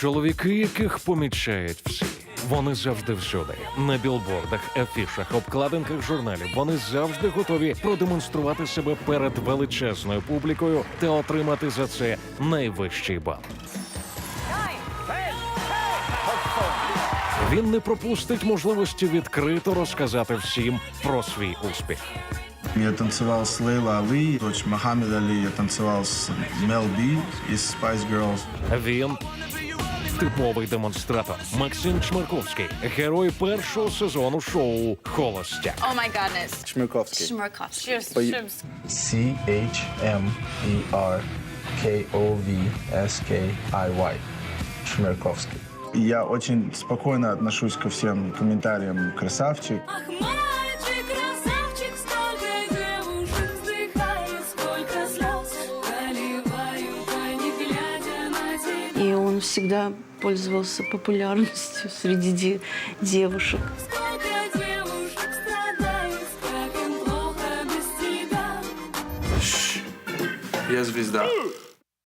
Чоловіки, яких помічають всі. Вони завжди всюди. На білбордах, афішах, обкладинках журналів. Вони завжди готові продемонструвати себе перед величезною публікою та отримати за це найвищий бал. Він не пропустить можливості відкрито розказати всім про свій успіх. Я танцевал с Лейла Али, дочь Мохаммед Али. Я танцевал с Мел Би из Spice Girls. Він типовий демонстратор. Максим Чмирковський, герой першого сезону шоу Холостяк. О май гаднес. Чмирковський. Чмирковський. C-H-M-E-R K-O-V-S-K-I-Y. Шмерковский. Я очень спокойно отношусь ко всем комментариям «Красавчик». И он всегда пользовался популярностью среди де- девушек. Сколько девушек страдает. Я звезда.